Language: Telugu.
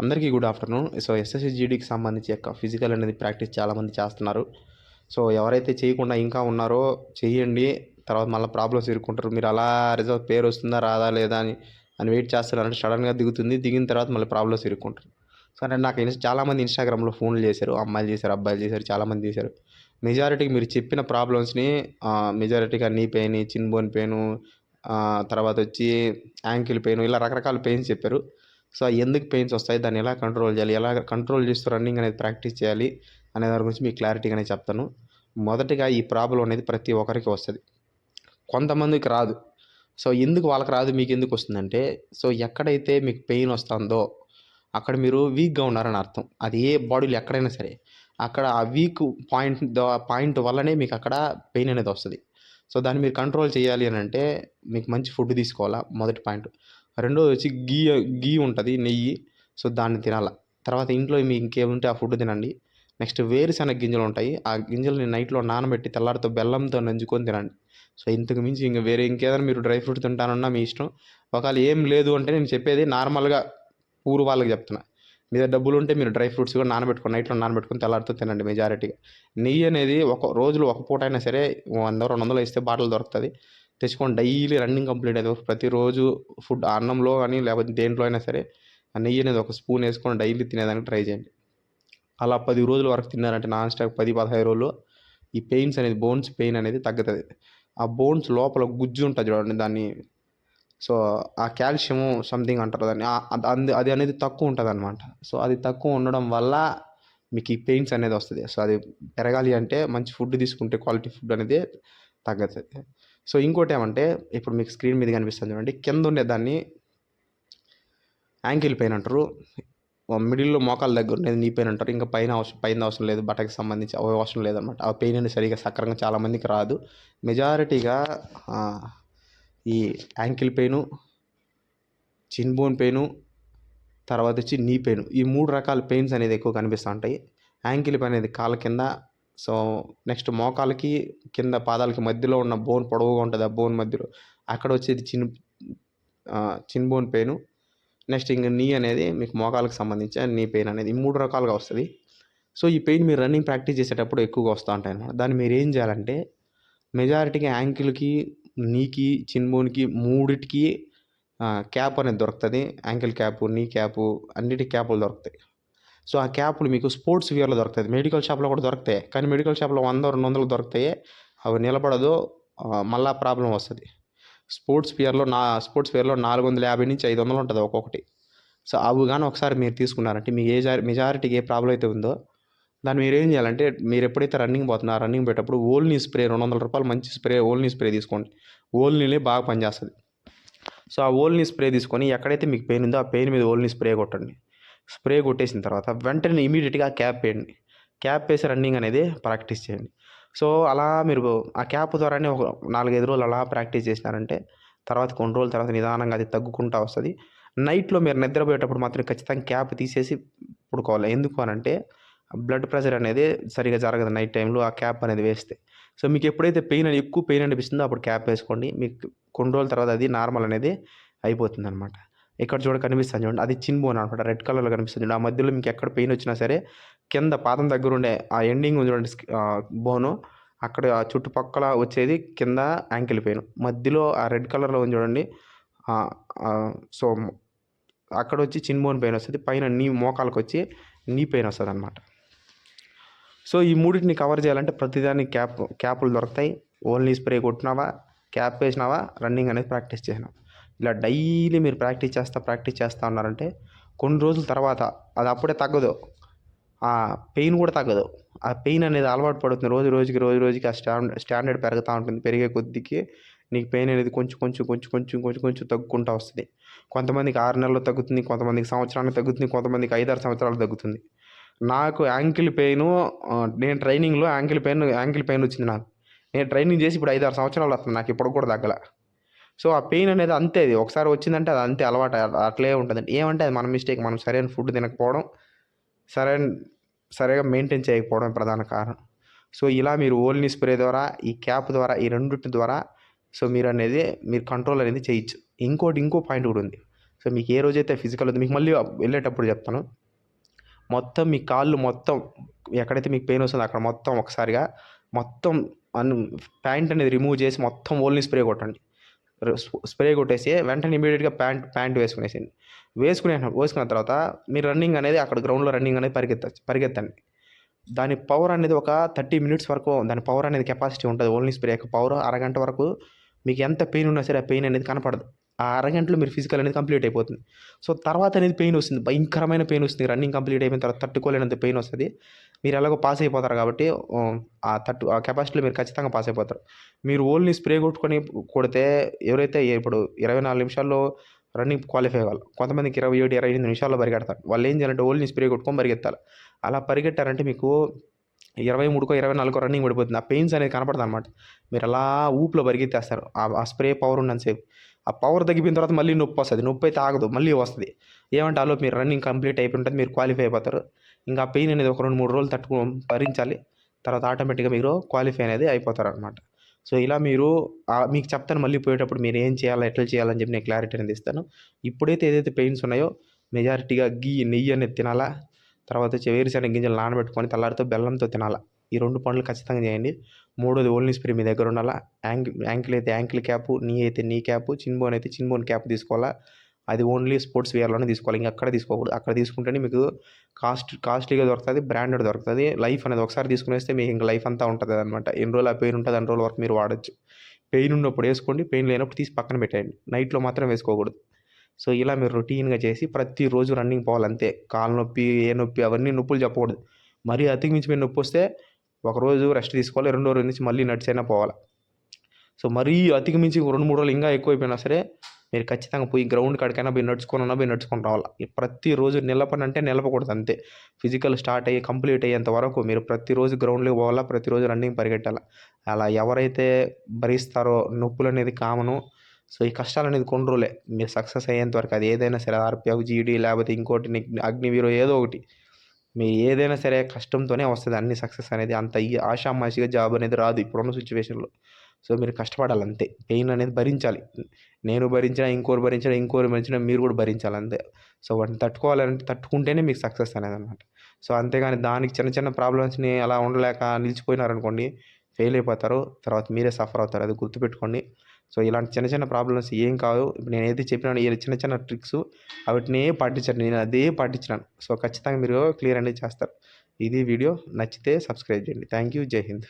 అందరికీ గుడ్ ఆఫ్టర్నూన్. సో ఎస్ఎస్సిజీడీకి సంబంధించి యొక్క ఫిజికల్ అనేది ప్రాక్టీస్ చాలామంది చేస్తున్నారు. సో ఎవరైతే చేయకుండా ఇంకా ఉన్నారో చేయండి. తర్వాత మళ్ళీ ప్రాబ్లమ్స్ ఎదుర్కొంటారు. మీరు అలా రిజల్ట్ పేరు వస్తుందా రాదా లేదా అని అని వెయిట్ చేస్తారంటే సడన్గా దిగుతుంది. దిగిన తర్వాత మళ్ళీ ప్రాబ్లమ్స్ ఎదుర్కొంటారు. సో అంటే నాకు ఇన్స్ చాలామంది ఇన్స్టాగ్రామ్లో ఫోన్లు చేశారు. అమ్మాయిలు చేశారు అబ్బాయిలు చేశారు చాలామంది చేశారు. మెజారిటీకి మీరు చెప్పిన ప్రాబ్లమ్స్ని మెజారిటీగా knee pain shin bone pain తర్వాత వచ్చి యాంకిల్ పెయిన్ ఇలా రకరకాల పెయిన్స్ చెప్పారు. సో ఎందుకు పెయిన్స్ వస్తాయి? దాన్ని ఎలా కంట్రోల్ చేయాలి? ఎలా కంట్రోల్ చేస్తూ రన్నింగ్ అనేది ప్రాక్టీస్ చేయాలి? అనే దాని గురించి మీకు క్లారిటీగానే చెప్తాను. మొదటిగా ఈ ప్రాబ్లం అనేది ప్రతి ఒక్కరికి వస్తుంది. కొంతమందికి రాదు. సో ఎందుకు వాళ్ళకి రాదు? మీకు ఎందుకు వస్తుందంటే సో ఎక్కడైతే మీకు పెయిన్ వస్తుందో అక్కడ మీరు వీక్గా ఉన్నారని అర్థం. అది ఏ బాడీలో ఎక్కడైనా సరే. అక్కడ ఆ వీక్ పాయింట్ పాయింట్ వల్లనే మీకు అక్కడ పెయిన్ అనేది వస్తుంది. సో దాన్ని మీరు కంట్రోల్ చేయాలి అని అంటే మీకు మంచి ఫుడ్ తీసుకోవాలా? మొదటి పాయింట్. రెండోది వచ్చి గీ గీ ఉంటుంది నెయ్యి. సో దాన్ని తినాల. తర్వాత ఇంట్లో మీ ఇంకేముంటే ఆ ఫుడ్ తినండి. నెక్స్ట్ వేరుశనగ గింజలు ఉంటాయి. ఆ గింజల్ని నైట్లో నానబెట్టి తెల్లారితో బెల్లంతో నంచుకొని తినండి. సో ఇంతకు మించి ఇంకా వేరే ఇంకేదైనా మీరు డ్రై ఫ్రూట్ తింటానన్నా మీ ఇష్టం. ఒకవేళ ఏం లేదు అంటే నేను చెప్పేది నార్మల్గా ఊరు వాళ్ళకి చెప్తున్నా. మీద డబ్బులు ఉంటే మీరు డ్రై ఫ్రూట్స్ కూడా నానబెట్టుకొని నైట్లో నానబెట్టుకొని తెల్లారితో తినండి మెజారిటీగా. నెయ్యి అనేది ఒక రోజులో ఒక పూట అయినా సరే వంద రెండు వందలు ఇస్తే బాటిల్ దొరుకుతుంది. తెచ్చుకొని డైలీ రన్నింగ్ కంప్లీట్ అయితే ప్రతిరోజు ఫుడ్ అన్నంలో కానీ లేకపోతే దేంట్లో అయినా సరే ఆ నెయ్యి అనేది ఒక స్పూన్ వేసుకొని డైలీ తినేదానికి ట్రై చేయండి. అలా పది రోజుల వరకు తిన్నారంటే నాన్ స్టాక్ పది పదహైదు రోజులు ఈ పెయిన్స్ అనేది బోన్స్ పెయిన్ అనేది తగ్గుతుంది. ఆ బోన్స్ లోపల గుజ్జు ఉంటుంది చూడండి దాన్ని. సో ఆ కాల్షియం సంథింగ్ అంటారు దాన్ని. అది అది అనేది తక్కువ ఉంటుంది అనమాట సో అది తక్కువ ఉండడం వల్ల మీకు ఈ పెయిన్స్ అనేది వస్తుంది. సో అది పెరగాలి అంటే మంచి ఫుడ్ తీసుకుంటే క్వాలిటీ ఫుడ్ అనేది తగ్గుతుంది. సో ఇంకోటి ఏమంటే ఇప్పుడు మీకు స్క్రీన్ మీద కనిపిస్తుంది చూడండి కింద ఉండే దాన్ని యాంకిల్ పెయిన్ అంటారు. మిడిల్లో మోకాల దగ్గర ఉండేది నీ పెయిన్ అంటారు. ఇంకా పైన అవసరం పైన అవసరం లేదు బట్టకి సంబంధించి అవి అవసరం లేదన్నమాట. ఆ పెయిన్ అనేది సరిగా సక్రంగా చాలామందికి రాదు. మెజారిటీగా ఈ ankle pain shin bone pain తర్వాత వచ్చి నీ పెయిన్. ఈ మూడు రకాల పెయిన్స్ అనేది ఎక్కువ కనిపిస్తూ ఉంటాయి. యాంకిల్ పెయిన్ అనేది కాళ్ళ కింద సో నెక్స్ట్ మోకాలకి కింద పాదాలకి మధ్యలో ఉన్న బోన్ పొడవుగా ఉంటుంది ఆ బోన్ మధ్యలో. అక్కడ వచ్చేది చిన్ చిన్ బోన్ పెయిన్. నెక్స్ట్ ఇంక నీ అనేది మీకు మోకాలకు సంబంధించి నీ పెయిన్ అనేది ఈ మూడు రకాలుగా వస్తుంది. సో ఈ పెయిన్ మీరు రన్నింగ్ ప్రాక్టీస్ చేసేటప్పుడు ఎక్కువగా వస్తూ ఉంటాయి అనమాట దాన్ని మీరు ఏం చేయాలంటే మెజారిటీగా యాంకిల్కి నీకి చిన్ బోన్కి మూడిటికి క్యాప్ అనేది దొరుకుతుంది. యాంకిల్ క్యాప్ నీ క్యాప్ అన్నిటి క్యాపులు దొరుకుతాయి. సో ఆ క్యాప్లు మీకు స్పోర్ట్స్ వేర్లో దొరుకుతుంది మెడికల్ షాప్లో కూడా దొరుకుతాయి. కానీ మెడికల్ షాప్లో వంద రెండు వందలు దొరుకుతాయి. అవి నిలబడదు. మళ్ళా ప్రాబ్లం వస్తుంది. స్పోర్ట్స్ వేర్లో నా స్పోర్ట్స్ వేర్లో నాలుగు వందల యాభై నుంచి ఐదు వందలు ఉంటుంది ఒక్కొక్కటి. సో అవి కానీ ఒకసారి మీరు తీసుకున్నారంటే మీకు ఏ మెజారిటీకి ఏ ప్రాబ్లం అయితే ఉందో దాన్ని మీరు ఏం చేయాలంటే మీరు ఎప్పుడైతే రన్నింగ్ పోతున్నారో రన్నింగ్ పెట్టేటప్పుడు ఓల్నీ స్ప్రే రెండు వందల రూపాయలు మంచి స్ప్రే ఓల్నీ స్ప్రే తీసుకోండి. ఓల్నీలే బాగా పనిచేస్తుంది. సో ఆ ఓల్నీ స్ప్రే తీసుకొని ఎక్కడైతే మీకు పెయిన్ ఉందో ఆ పెయిన్ మీద ఓల్నీ స్ప్రే కొట్టండి. స్ప్రే కొట్టేసిన తర్వాత వెంటనే ఇమీడియట్గా క్యాప్ వేయండి. క్యాప్ వేసి రన్నింగ్ అనేది ప్రాక్టీస్ చేయండి. సో అలా మీరు ఆ క్యాప్ ద్వారానే ఒక నాలుగైదు రోజులు అలా ప్రాక్టీస్ చేసినారంటే తర్వాత కొన్ని రోజుల తర్వాత నిదానంగా అది తగ్గుకుంటూ వస్తుంది. నైట్లో మీరు నిద్రపోయేటప్పుడు మాత్రం ఖచ్చితంగా క్యాప్ తీసేసి పడుకోవాలి. ఎందుకు అనంటే బ్లడ్ ప్రెషర్ అనేది సరిగా జరగదు నైట్ టైంలో ఆ క్యాప్ అనేది వేస్తే. సో మీకు ఎప్పుడైతే పెయిన్ ఎక్కువ పెయిన్ అనిపిస్తుందో అప్పుడు క్యాప్ వేసుకోండి. మీకు కొన్ని రోజుల తర్వాత అది నార్మల్ అనేది అయిపోతుంది అనమాట ఇక్కడ చూడ కనిపిస్తుంది చూడండి. అది చిన్ బోన్ అనమాట. రెడ్ కలర్లో కనిపిస్తుంది చూడండి. ఆ మధ్యలో మీకు ఎక్కడ పెయిన్ వచ్చినా సరే కింద పాదం దగ్గర ఉండే ఆ ఎండింగ్ చూడండి బోను. అక్కడ చుట్టుపక్కల వచ్చేది కింద యాంకిల్ పెయిన్. మధ్యలో ఆ రెడ్ కలర్లో ఉంది చూడండి. సో అక్కడ వచ్చి చిన్ బోన్ పెయిన్ వస్తుంది. పైన నీ మోకాలకు వచ్చి నీ పెయిన్ వస్తుంది అనమాట సో ఈ మూడింటిని కవర్ చేయాలంటే ప్రతిదాని క్యాప్ క్యాపులు దొరుకుతాయి. ఓన్లీ స్ప్రే కొట్టినావా క్యాప్ వేసినావా రన్నింగ్ అనేది ప్రాక్టీస్ చేసినావా. ఇలా డైలీ మీరు ప్రాక్టీస్ చేస్తా ప్రాక్టీస్ చేస్తూ ఉన్నారంటే కొన్ని రోజుల తర్వాత అది అప్పుడే తగ్గదు. ఆ పెయిన్ కూడా తగ్గదు. ఆ పెయిన్ అనేది అలవాటు పడుతుంది. రోజు రోజుకి రోజు రోజుకి ఆ స్టాండ్ స్టాండర్డ్ పెరుగుతూ ఉంటుంది. పెరిగే కొద్దికి నీకు పెయిన్ అనేది కొంచెం కొంచెం కొంచెం కొంచెం కొంచెం కొంచెం తగ్గుకుంటూ వస్తుంది. కొంతమందికి ఆరు నెలలు తగ్గుతుంది కొంతమందికి సంవత్సరానికి తగ్గుతుంది కొంతమందికి ఐదారు సంవత్సరాలు తగ్గుతుంది. నాకు యాంకిల్ పెయిన్ నేను ట్రైనింగ్లో యాంకిల్ పెయిన్ యాంకిల్ పెయిన్ వచ్చింది నాకు. నేను ట్రైనింగ్ చేసి ఇప్పుడు ఐదారు సంవత్సరాలు వస్తుంది. నాకు ఇప్పుడు కూడా తగ్గలే. సో ఆ పెయిన్ అనేది అంతే అది. ఒకసారి వచ్చిందంటే అది అంతే అలవాటు అట్లే ఉంటుందండి. ఏమంటే అది మన మిస్టేక్ మనం సరైన ఫుడ్ తినకపోవడం సరైన సరిగా మెయింటైన్ చేయకపోవడం ప్రధాన కారణం. సో ఇలా మీరు ఓల్నీ స్ప్రే ద్వారా ఈ క్యాప్ ద్వారా ఈ రెండింటి ద్వారా సో మీరు అనేది మీరు కంట్రోల్ అనేది చేయొచ్చు. ఇంకోటి ఇంకో పాయింట్ కూడా ఉంది. సో మీకు ఏ రోజైతే ఫిజికల్ ఉంది మీకు మళ్ళీ వెళ్ళేటప్పుడు చెప్తాను. మొత్తం మీ కాళ్ళు మొత్తం ఎక్కడైతే మీకు పెయిన్ వస్తుందో అక్కడ మొత్తం ఒకసారిగా మొత్తం అన్ ప్యాంట్ అనేది రిమూవ్ చేసి మొత్తం ఓల్ని స్ప్రే కొట్టండి. స్ప్రే కొట్టేసి వెంటనే ఇమీడియట్గా ప్యాంట్ ప్యాంట్ వేసుకునేసింది వేసుకునే వేసుకున్న తర్వాత మీరు రన్నింగ్ అనేది అక్కడ గ్రౌండ్లో రన్నింగ్ అనేది పరిగెత్తచ్చు పరిగెత్తండి. దాని పవర్ అనేది ఒక థర్టీ మినిట్స్ వరకు దాని పవర్ అనేది కెపాసిటీ ఉంటుంది. ఓన్లీ స్ప్రే యొక్క పవర్ అరగంట వరకు మీకు ఎంత పెయిన్ ఉన్నా సరే ఆ పెయిన్ అనేది కనపడదు. ఆ అరగంటలో మీరు ఫిజికల్ అనేది కంప్లీట్ అయిపోతుంది. సో తర్వాత అనేది పెయిన్ వస్తుంది. భయంకరమైన పెయిన్ వస్తుంది. రన్నింగ్ కంప్లీట్ అయిపోయిన తర్వాత తట్టుకోలేనంత పెయిన్ వస్తుంది. మీరు ఎలాగో పాస్ అయిపోతారు కాబట్టి ఆ తట్టు ఆ కెపాసిటీలో మీరు ఖచ్చితంగా పాస్ అయిపోతారు. మీరు ఓన్లీ స్ప్రే కొట్టుకొని కొడితే ఎవరైతే ఇప్పుడు ఇరవై నాలుగు నిమిషాల్లో రన్నింగ్ క్వాలిఫై అవ్వాలి. కొంతమందికి ఇరవై ఏడు ఇరవై ఎనిమిది నిమిషాల్లో పరిగెడతారు. వాళ్ళు ఏం చేయాలంటే ఓన్లీ స్ప్రే కొట్టుకొని పరిగెత్తాలి. అలా పరిగెట్టారంటే మీకు ఇరవై మూడుకో ఇరవై నాలుగో రన్నింగ్ పడిపోతుంది. ఆ పెయిన్స్ అనేది కనపడదు అనమాట మీరు అలా ఊపులో పరిగెత్తేస్తారు ఆ స్ప్రే పవర్ ఉన్నంతసేపు ఆ పవర్ తగ్గిపోయిన తర్వాత మళ్ళీ నొప్పి వస్తుంది. నొప్పి అయితే ఆగదు. మళ్ళీ వస్తుంది. ఏమంటే ఆలోపు మీరు రన్నింగ్ కంప్లీట్ అయిపోయి ఉంటుంది మీరు క్వాలిఫై అయిపోతారు. ఇంకా ఆ పెయిన్ అనేది ఒక రెండు మూడు రోజులు తట్టుకు భరించాలి. తర్వాత ఆటోమేటిక్గా మీరు క్వాలిఫై అనేది అయిపోతారు అనమాట సో ఇలా మీరు మీకు చెప్తాను మళ్ళీ పోయేటప్పుడు మీరు ఏం చేయాలి ఎట్లా చేయాలని చెప్పి నేను క్లారిటీ అనేది ఇస్తాను. ఇప్పుడైతే ఏదైతే పెయిన్స్ ఉన్నాయో మెజారిటీగా గీ నెయ్యి అనేది తినాలా తర్వాత వచ్చి వేరుశనగ గింజలు నానబెట్టుకొని తెల్లారితో బెల్లంతో తినాలా. ఈ రెండు పనులు ఖచ్చితంగా చేయండి. మూడోది ఓన్లీ స్ప్రే మీ దగ్గర ఉండాలా. యాంకిల్ యాంకిల్ అయితే యాంకిల్ క్యాప్ నీ అయితే నీ క్యాప్ చిన్బోన్ అయితే చిన్బోన్ క్యాప్ తీసుకోవాలా. అది ఓన్లీ స్పోర్ట్స్ వేర్లోనే తీసుకోవాలి. ఇంకా అక్కడ తీసుకోకూడదు. అక్కడ తీసుకుంటేనే మీకు కాస్ట్ కాస్ట్లీగా దొరుకుతుంది బ్రాండెడ్ దొరుకుతుంది. లైఫ్ అనేది ఒకసారి తీసుకునేస్తే మీకు ఇంకా లైఫ్ అంతా ఉంటుంది అనమాట ఎన్ని రోజులు ఆ పెయిన్ ఉంటుంది అన్ని రోజుల వరకు మీరు వాడచ్చు. పెయిన్ ఉన్నప్పుడు వేసుకోండి. పెయిన్ లేనప్పుడు తీసి పక్కన పెట్టేయండి. నైట్లో మాత్రం వేసుకోకూడదు. సో ఇలా మీరు రొటీన్గా చేసి ప్రతిరోజు రన్నింగ్ పోవాలంతే. కాళ్ళ కాలు నొప్పి ఏ నొప్పి అవన్నీ నొప్పులు చెప్పకూడదు. మరీ అతికిమించి నొప్పి వస్తే ఒకరోజు రెస్ట్ తీసుకోవాలి రెండో రోజు నుంచి మళ్ళీ నడిచైనా పోవాలి. సో మరీ అతికి మించి రెండు మూడు రోజులు ఇంకా ఎక్కువైపోయినా సరే మీరు ఖచ్చితంగా పోయి గ్రౌండ్ కాడికైనా పోయి నడుచుకొని పోయి నడుచుకొని రావాలి. ప్రతిరోజు నిలపని అంటే నిలపకూడదు అంతే. ఫిజికల్ స్టార్ట్ అయ్యి కంప్లీట్ అయ్యేంత వరకు మీరు ప్రతిరోజు గ్రౌండ్లోకి పోవాలా ప్రతిరోజు రన్నింగ్ పరిగెట్టాలా. అలా ఎవరైతే భరిస్తారో నొప్పులు అనేది కామను సో ఈ కష్టాలు అనేది కొన్ని రోజులే మీరు సక్సెస్ అయ్యేంత వరకు అది ఏదైనా సరే ఆర్పిఎఫ్ జీడీ లేకపోతే ఇంకోటి అగ్నివీరో ఏదో ఒకటి. మీరు ఏదైనా సరే కష్టంతోనే వస్తుంది. అన్ని సక్సెస్ అనేది అంత ఈ ఆషామాషిగా జాబ్ అనేది రాదు ఇప్పుడున్న సిచ్యువేషన్లో సో మీరు కష్టపడాలి అంతే. పెయిన్ అనేది భరించాలి. నేను భరించినా ఇంకోరు భరించినా ఇంకోరు భరించినా మీరు కూడా భరించాలి అంతే. సో వాటిని తట్టుకోవాలంటే తట్టుకుంటేనే మీకు సక్సెస్ అనేది అనమాట సో అంతేగాని దానికి చిన్న చిన్న ప్రాబ్లమ్స్ని అలా ఉండలేక నిలిచిపోయినారనుకోండి ఫెయిల్ అయిపోతారు. తర్వాత మీరే సఫర్ అవుతారు. అది గుర్తుపెట్టుకోండి. సో ఇలాంటి చిన్న చిన్న ప్రాబ్లమ్స్ ఏం కావు. నేను ఏది చెప్పినాను ఈ చిన్న చిన్న ట్రిక్స్ వాటినే పాటించాను నేను అదే పాటించినాను. సో ఖచ్చితంగా మీరు క్లియర్ అనేది చేస్తారు. ఇది వీడియో నచ్చితే సబ్స్క్రైబ్ చేయండి. థ్యాంక్ యూ జై హింద్.